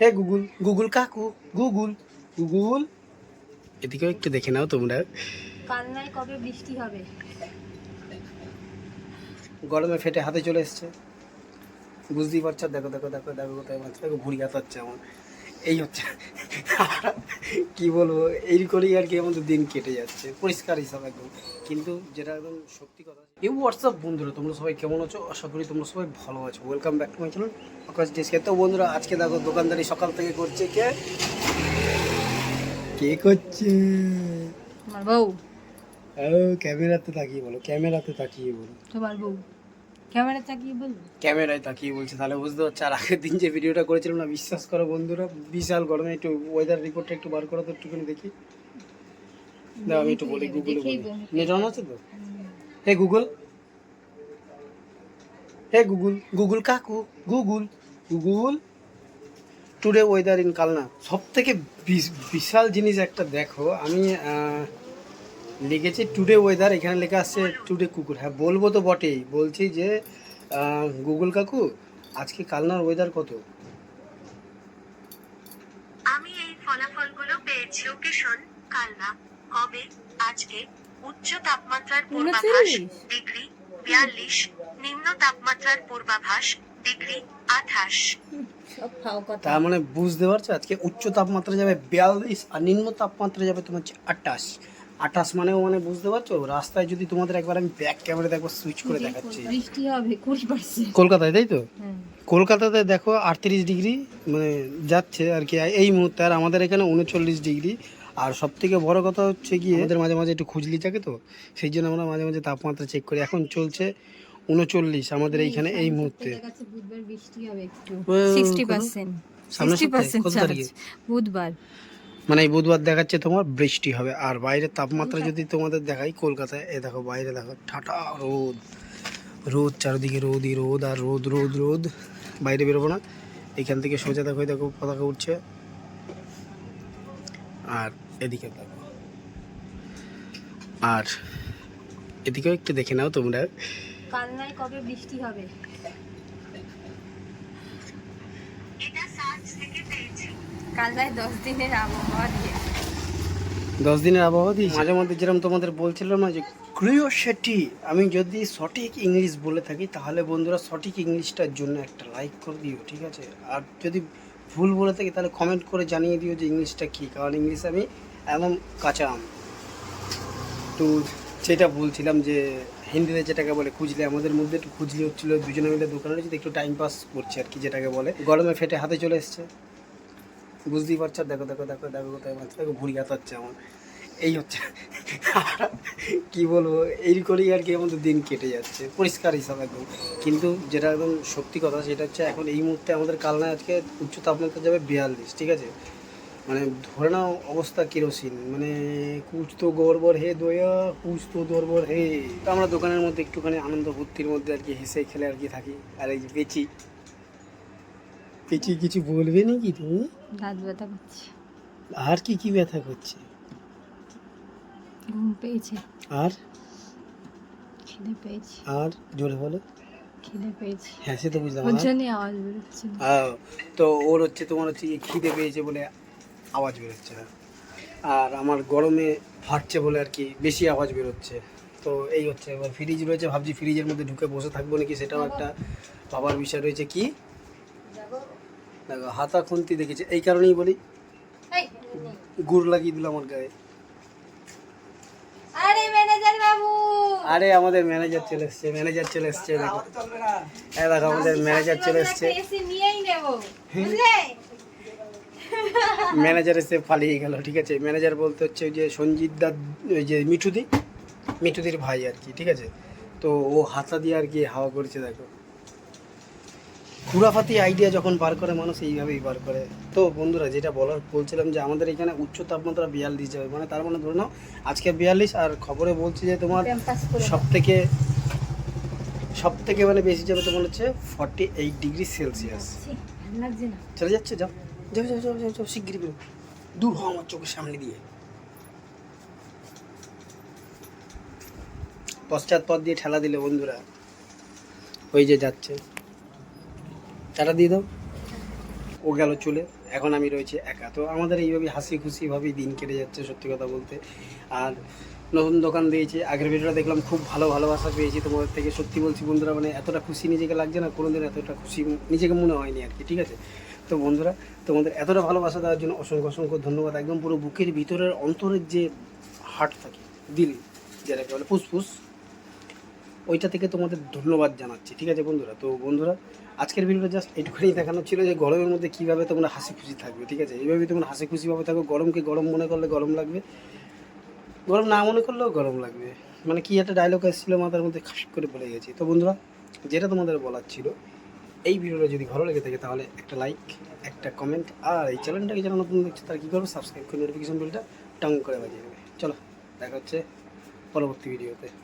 হে Google Google কাকু Google. Google. এদিকেও একটু দেখে নাও তোমরা। কান্নায় কবে বৃষ্টি হবে? গরমে ফেটে হাতে চলে এসছে। বুঝতেই পারছ দেখো দেখো দেখো দেখো কোথায় মাছ দেখো ভুড়ি হাত আমার। এই হচ্ছে। কি বলব এই করেই আর কি আমাদের দিন কেটে যাচ্ছে পরিষ্কার হিসাব একদম। কিন্তু যেটা একদম সত্যি কথা এই হোয়াটসঅ্যাপ বন্ধুরা তোমরা সবাই কেমন আছো? আশা করি তোমরা সবাই ভালো আছো। Welcome back to my channel Akash ডিসকে তো বন্ধুরা আজকে দেখো দোকানদারি সকাল থেকে করছে কে? কে করছে? তোমার বউ? ও ক্যামেরাতে তাকিয়ে বলো ক্যামেরাতে তাকিয়ে বলো। তোমার বউ? ক্যামেরা চাকিয়ে বলব ক্যামেরায় তাকিয়ে বলছে তাহলে বুঝতে পারছি। আর আগের দিন যে ভিডিওটা করেছিলাম না বিশ্বাস করো বন্ধুরা বিশাল গরমে একটু ওয়েদার রিপোর্টটা একটু বার করো তো একটুখানি দেখি। দাও আমি একটু বলি গুগলে বলি। নেট অন আছে তো? Hey Google hey Google Google কাকু Google Google today weather in Kalna সব থেকে বিশাল জিনিস একটা দেখো আমি লিখেছি টুডে ওয়েদার এখানে লেখা আসছে টুডে কুকুর। হ্যাঁ বলব তো বটেই। বলছি যে গুগল কাকু আজকে কালনার ওয়েদার কত? আমি এই ফলাফলগুলো পেয়েছি। ওকে শোন কালনা হবে আজকে উচ্চ তাপমাত্রার পূর্বাভাস ডিগ্রি বিয়াল্লিশ নিম্ন তাপমাত্রার পূর্বাভাস ডিগ্রি আঠাশ। কথা। তার মানে বুঝতে পারছ? আজকে উচ্চ তাপমাত্রা যাবে বিয়াল্লিশ আর নিম্ন তাপমাত্রা যাবে তোমার হচ্ছে আটাশ আটাশ মানেও মানে বুঝতে পারছ? রাস্তায় যদি তোমাদের একবার আমি ব্যাক ক্যামেরা একবার সুইচ করে দেখাচ্ছি। বৃষ্টি হবে কুড়ি পার্সেন্ট কলকাতায় তাই তো? হ্যাঁ। কলকাতাতে দেখো আটত্রিশ ডিগ্রি মানে যাচ্ছে আর কি। এই মুহূর্তে আর আমাদের এখানে উনচল্লিশ ডিগ্রি। আর সব থেকে বড় কথা হচ্ছে কি আমাদের মাঝে মাঝে একটু খুজলি থাকে তো সেই জন্য আমরা মাঝে মাঝে তাপমাত্রা চেক করি। এখন চলছে উনচল্লিশ আমাদের এইখানে এই মুহূর্তে। দেখাচ্ছে বুধবার বৃষ্টি হবে একটু। Sixty percent? বুধবার। মানে এই বুধবার দেখাচ্ছে তোমার বৃষ্টি হবে। আর বাইরের তাপমাত্রা যদি তোমাদের দেখাই কলকাতায় এ দেখো বাইরে দেখো ঠাটা রোদ। রোদ চারিদিকে রোদই রোদ আর রোদ রোদ রোদ। বাইরে বেরোবো না। এখান থেকে সোজা দেখো দেখো পতাকা উঠছে। আর এদিকে দেখো। আর এদিকেও একটু দেখে নাও তোমরা। কান্নায় কবে বৃষ্টি হবে এটা সার্চ থেকে পেয়েছি দশ দিনের আবহাওয়া দিয়েছি মাঝে মধ্যে যেরকম তোমাদের বলছিলাম না যে ক্রিওসিটি আমি যদি সঠিক ইংলিশ বলে থাকি, তাহলে বন্ধুরা সঠিক ইংলিশটার জন্য একটা লাইক করে দিও, ঠিক আছে? আর যদি ভুল বলে থাকি, তাহলে কমেন্ট করে জানিয়ে দিও যে ইংলিশটা কী, কারণ ইংলিশ আমি এমন কাঁচা আম। তো যেটা বলছিলাম যে, হিন্দিতে যেটাকে বলে, খুঁজলে, আমাদের মধ্যে একটু খুঁজলি হচ্ছিল, দুজনে মিলে দোকানে যদি একটু টাইম পাস করছে আর কি, যেটাকে বলে। গরমে ফেটে হাতে চলে এসছে। বুঝতেই পারছ? দেখো দেখো দেখো দেখো কোথায় মাছ দেখো ভুড়ি হাত হচ্ছে আমার। এই হচ্ছে। কি বলব? এই করেই আর কি আমাদের দিন কেটে যাচ্ছে। পরিষ্কার হিসাব একদম। কিন্তু যেটা একদম সত্যি কথা, সেটা হচ্ছে এখন এই মুহূর্তে আমাদের কালনায় আজকে উচ্চ তাপমাত্রা যাবে বিয়াল্লিশ, ঠিক আছে? মানে ধরে নাও অবস্থা কেরোসিন। মানে কুচ তো গড়বড় হে দয়া, কুচ তো গড়বড় হে। তো আমরা দোকানের মধ্যে একটুখানি আনন্দ ফুর্তির মধ্যে আর কি হেসে খেলে আর কি থাকি। আর এই যে পেঁচি কিছু বলবে নাকি তুমি? দাঁত ব্যথা করছে। আর কি কি ব্যথা করছে? ঘুম পেয়েছে। আর? খিদে পেয়েছে। আর? জোরে বলো। খিদে পেয়েছে। হ্যাঁ সে তো বুঝলাম। ওর আর? জন্যই আওয়াজ বেরোচ্ছে। তো ওর হচ্ছে তোমার হচ্ছে খিদে পেয়েছে বলে আওয়াজ বেরোচ্ছে না। আর আমার গরমে ফাটছে বলে আর কি বেশি আওয়াজ বেরোচ্ছে। তো এই হচ্ছে এবার ফ্রিজ রয়েছে ভাবছি ফ্রিজের মধ্যে ঢুকে বসে থাকব নাকি সেটাও একটা বাবার বিষয় রয়েছে। কি? দেখো হাতা খুন্তি দেখেছে। এই কারণেই বলি। গুড় লাগিয়ে দিল আমার গায়ে। আরে ম্যানেজার বাবু! আরে আমাদের ম্যানেজার চলে এসছে ম্যানেজার চলে এসছে দেখো। হ্যাঁ দেখো আমাদের ম্যানেজার চলে এসছে। ম্যানেজার এসে পালিয়ে গেল ঠিক আছে? ম্যানেজার বলতে হচ্ছে যে সঞ্জিত দা ওই যে মিঠুদি মিঠুদির ভাই আর কি ঠিক আছে? তো ও হাতা দিয়ে আর কি হাওয়া করছে দেখো। খুরাফাতি আইডিয়া যখন বার করে মানুষ এইভাবেই বার করে। তো বন্ধুরা যেটা বলার বলছিলাম যে আমাদের এখানে উচ্চ তাপমাত্রা বিয়াল্লিশ যাবে। মানে তার মানে ধরে নাও আজকে বিয়াল্লিশ আর খবরে বলছে যে তোমার সব থেকে সব থেকে মানে বেশি যাবে তোমার হচ্ছে ফর্টি এইট ডিগ্রি সেলসিয়াস চলে যাচ্ছে? যাও যাও যাও যাও যাও যাও শিগগিরি বেরো। দূর হও আমার চোখের সামনে দিয়ে। পশ্চাৎপদ দিয়ে ঠেলা দিলে বন্ধুরা ওই যে যাচ্ছে। টাটা দিয়ে দাও। ও গেল চলে। এখন আমি রয়েছি একা। তো আমাদের এইভাবে হাসি খুশিভাবেই দিন কেটে যাচ্ছে, সত্যি কথা বলতে। আর নতুন দোকান দিয়েছি। আগের ভিডিওটা দেখলাম খুব ভালো ভালোবাসা পেয়েছি তোমাদের থেকে। সত্যি বলছি বন্ধুরা মানে এতটা খুশি নিজেকে লাগছে না, কোনোদিন এতটা খুশি নিজেকে মনে হয়নি আর কি, ঠিক আছে? তো বন্ধুরা, তোমাদের এতটা ভালোবাসা দেওয়ার জন্য অসংখ্য অসংখ্য ধন্যবাদ। একদম পুরো বুকের ভিতরের অন্তরের যে হার্ট থাকে, দিল, যেটাকে বলে ফুসফুস। ওইটা থেকে তোমাদের ধন্যবাদ জানাচ্ছি। ঠিক আছে বন্ধুরা? তো বন্ধুরা, আজকের ভিডিওটা জাস্ট এইটুখানি দেখানো ছিল যে গরমের মধ্যে কীভাবে তোমরা হাসি খুশি থাকবে, ঠিক আছে? এইভাবে তোমরা হাসি খুশিভাবে থাকো, গরমকে গরম মনে করলে গরম লাগবে, গরম না মনে করলেও গরম লাগবে। মানে কি একটা ডায়লগ এসেছিল মাথার মধ্যে খাস করে বলে গেছি। তো বন্ধুরা, যেটা তোমাদের বলার ছিল, এই ভিডিওটা যদি ভালো লেগে থাকে তাহলে একটা লাইক একটা কমেন্ট আর এই চ্যানেলটাকে যারা নতুন দেখছে তারা কী করবে? সাবস্ক্রাইব করে নোটিফিকেশন বেলটা টং করে বাজিয়ে দেবে। চলো, দেখা হচ্ছে পরবর্তী ভিডিওতে